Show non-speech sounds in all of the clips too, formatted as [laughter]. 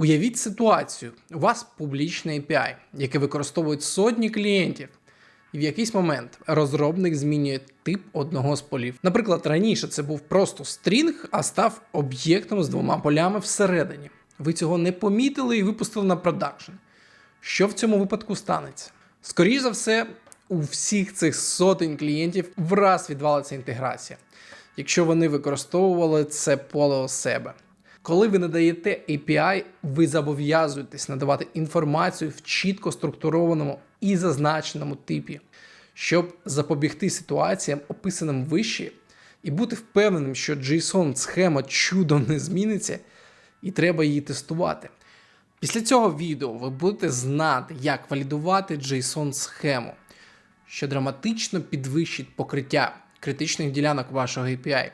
Уявіть ситуацію: у вас публічне API, яке використовують сотні клієнтів. І в якийсь момент розробник змінює тип одного з полів. Наприклад, раніше це був просто стрінг, а став об'єктом з двома полями всередині. Ви цього не помітили і випустили на продакшн. Що в цьому випадку станеться? Скоріше за все, у всіх цих сотень клієнтів враз відвалиться інтеграція, якщо вони використовували це поле у себе. Коли ви надаєте API, ви зобов'язуєтесь надавати інформацію в чітко структурованому і зазначеному типі, щоб запобігти ситуаціям, описаним вище, і бути впевненим, що JSON схема чудом не зміниться, і треба її тестувати. Після цього відео ви будете знати, як валідувати JSON схему, що драматично підвищить покриття критичних ділянок вашого API.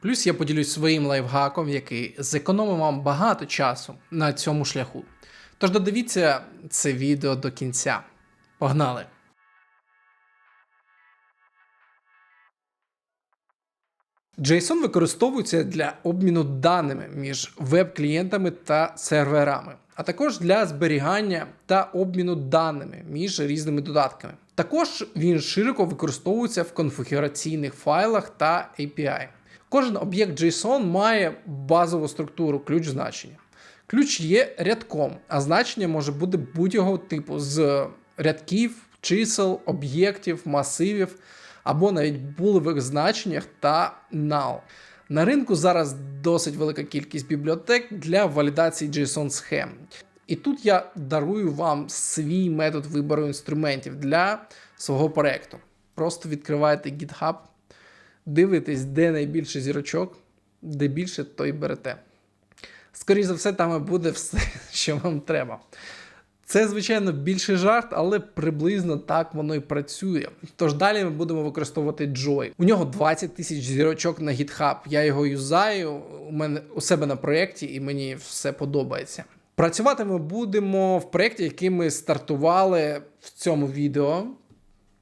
Плюс я поділюсь своїм лайфхаком, який зекономив вам багато часу на цьому шляху. Тож додивіться це відео до кінця. Погнали! JSON використовується для обміну даними між веб-клієнтами та серверами, а також для зберігання та обміну даними між різними додатками. Також він широко використовується в конфігураційних файлах та API. Кожен об'єкт JSON має базову структуру ключ значення. Ключ є рядком, а значення може бути будь-якого типу з рядків, чисел, об'єктів, масивів або навіть булевих значеннях та null. На ринку зараз досить велика кількість бібліотек для валідації JSON схем. І тут я дарую вам свій метод вибору інструментів для свого проекту. Просто відкриваєте GitHub, дивитесь, де найбільше зірочок, де більше, то й берете. Скоріше за все, там і буде все, [laughs] що вам треба. Це, звичайно, більший жарт, але приблизно так воно і працює. Тож далі ми будемо використовувати Joy. У нього 20 тисяч зірочок на GitHub. Я його юзаю у мене у себе на проєкті, і мені все подобається. Працювати ми будемо в проєкті, який ми стартували в цьому відео.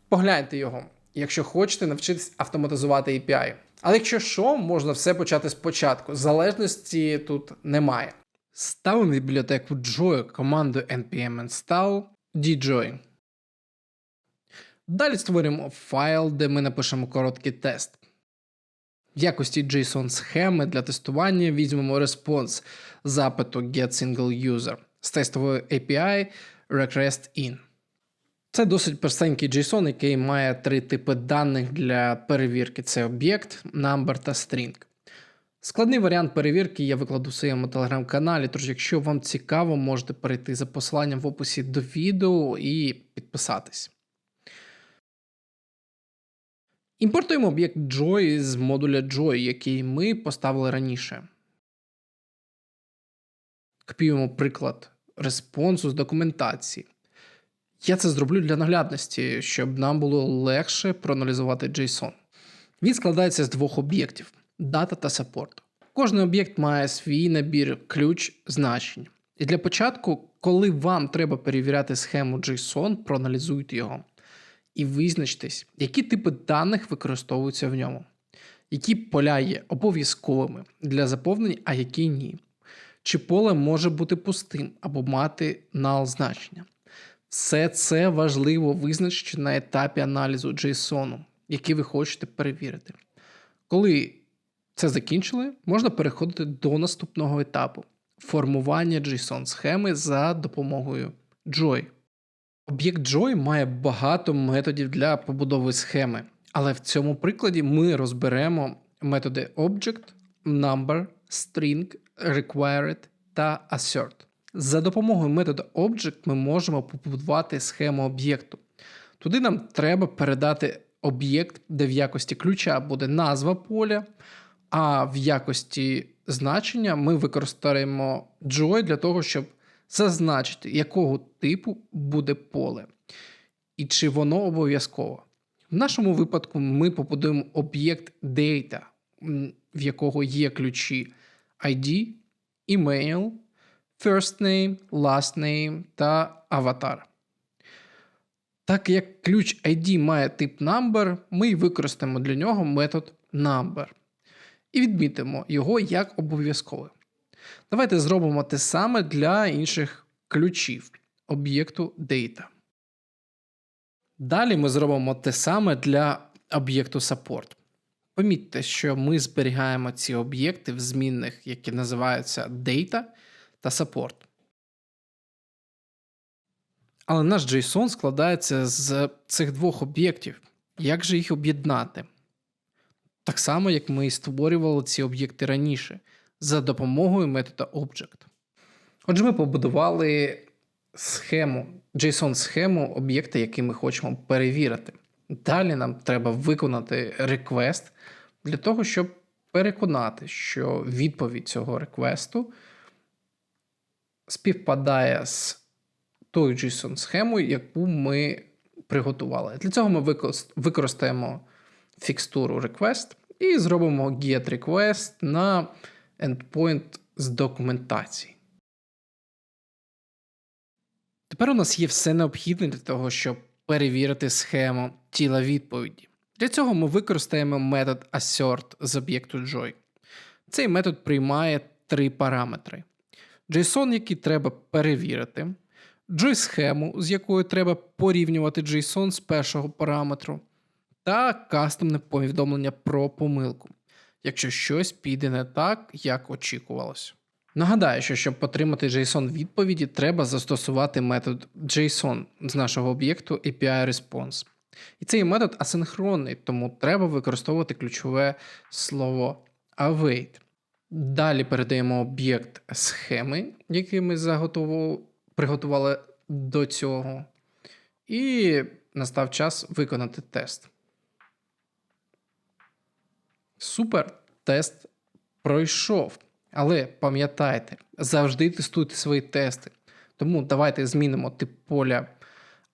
Погляньте його, якщо хочете навчитись автоматизувати API. Але якщо що, можна все почати спочатку. Залежності тут немає. Ставимо бібліотеку Joy командою npm install djoy. Далі створюємо файл, де ми напишемо короткий тест. В якості JSON схеми для тестування візьмемо респонс запиту getSingleUser з тестової API request in. Це досить простенький JSON, який має три типи даних для перевірки: це об'єкт, number та string. Складний варіант перевірки я викладу в своєму телеграм-каналі, тож, якщо вам цікаво, можете перейти за посиланням в описі до відео і підписатись. Імпортуємо об'єкт Joy з модуля Joy, який ми поставили раніше. Копіюємо приклад респонсу з документації. Я це зроблю для наглядності, щоб нам було легше проаналізувати JSON. Він складається з двох об'єктів дата та support. Кожен об'єкт має свій набір ключ значень. І для початку, коли вам треба перевіряти схему JSON, проаналізуйте його і визначтесь, які типи даних використовуються в ньому, які поля є обов'язковими для заповнення, а які ні. Чи поле може бути пустим або мати null значення. Все це важливо визначити на етапі аналізу JSON, який ви хочете перевірити. Коли це закінчили, можна переходити до наступного етапу формування JSON схеми за допомогою Joy. Об'єкт Joy має багато методів для побудови схеми, але в цьому прикладі ми розберемо методи Object, Number, String, Required та Assert. За допомогою методу Object ми можемо побудувати схему об'єкту. Туди нам треба передати об'єкт, де в якості ключа буде назва поля, а в якості значення ми використаємо Joy для того, щоб зазначити, якого типу буде поле, і чи воно обов'язково. В нашому випадку ми побудуємо об'єкт Data, в якого є ключі ID, email, first name, last name та аватар. Так як ключ ID має тип number, ми використаємо для нього метод number і відмітимо його як обов'язкове. Давайте зробимо те саме для інших ключів об'єкту data. Далі ми зробимо те саме для об'єкту support. Помітьте, що ми зберігаємо ці об'єкти в змінних, які називаються data та support. Але наш JSON складається з цих двох об'єктів. Як же їх об'єднати? Так само, як ми і створювали ці об'єкти раніше за допомогою метода Object. Отже, ми побудували схему, JSON-схему об'єкта, який ми хочемо перевірити. Далі нам треба виконати реквест для того, щоб переконати, що відповідь цього реквесту співпадає з тою JSON-схемою, яку ми приготували. Для цього ми використаємо фікстуру request і зробимо get request на endpoint з документації. Тепер у нас є все необхідне для того, щоб перевірити схему тіла відповіді. Для цього ми використаємо метод assert з об'єкту joy. Цей метод приймає три параметри: JSON, який треба перевірити, joy-схему, з якою треба порівнювати JSON з першого параметру, та кастомне повідомлення про помилку, якщо щось піде не так, як очікувалось. Нагадаю, що щоб отримати JSON відповіді, треба застосувати метод JSON з нашого об'єкту API Response. І цей метод асинхронний, тому треба використовувати ключове слово await. Далі передаємо об'єкт схеми, який ми приготували до цього. І настав час виконати тест. Супер, тест пройшов. Але пам'ятайте, завжди тестуйте свої тести. Тому давайте змінимо тип поля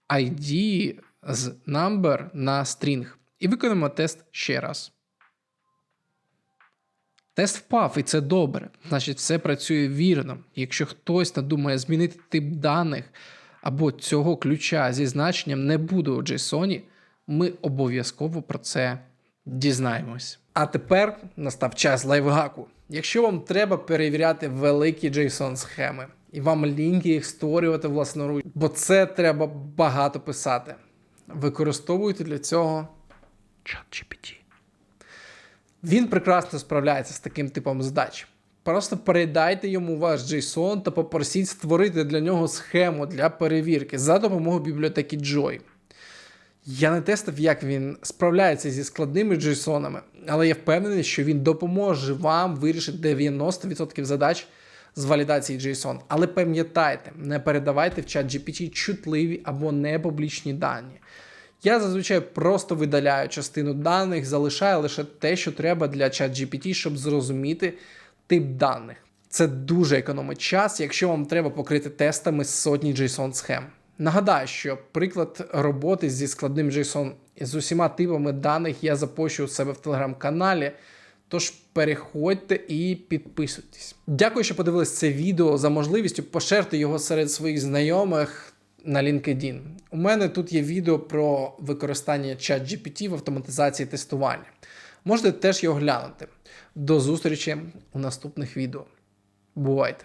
ID з number на string і виконаємо тест ще раз. Тест впав, і це добре. Значить, все працює вірно. Якщо хтось надумає змінити тип даних або цього ключа зі значенням не буде у JSON, ми обов'язково про це дізнаємось. А тепер настав час лайфгаку. Якщо вам треба перевіряти великі JSON схеми, і вам ліньки їх створювати власноруч, бо це треба багато писати. Використовуйте для цього ChatGPT. Він прекрасно справляється з таким типом задач. Просто передайте йому ваш JSON та попросіть створити для нього схему для перевірки за допомогою бібліотеки Joy. Я не тестив, як він справляється зі складними JSON, але я впевнений, що він допоможе вам вирішити 90% задач з валідації JSON. Але пам'ятайте, не передавайте в чат GPT чутливі або непублічні дані. Я зазвичай просто видаляю частину даних, залишаю лише те, що треба для чат GPT, щоб зрозуміти тип даних. Це дуже економить час, якщо вам треба покрити тестами сотні JSON схем. Нагадаю, що приклад роботи зі складним JSON з усіма типами даних я запущу у себе в телеграм-каналі. Тож переходьте і підписуйтесь. Дякую, що подивились це відео. За можливістю поширте його серед своїх знайомих на LinkedIn. У мене тут є відео про використання ChatGPT в автоматизації тестування. Можете теж його глянути. До зустрічі у наступних відео. Бувайте!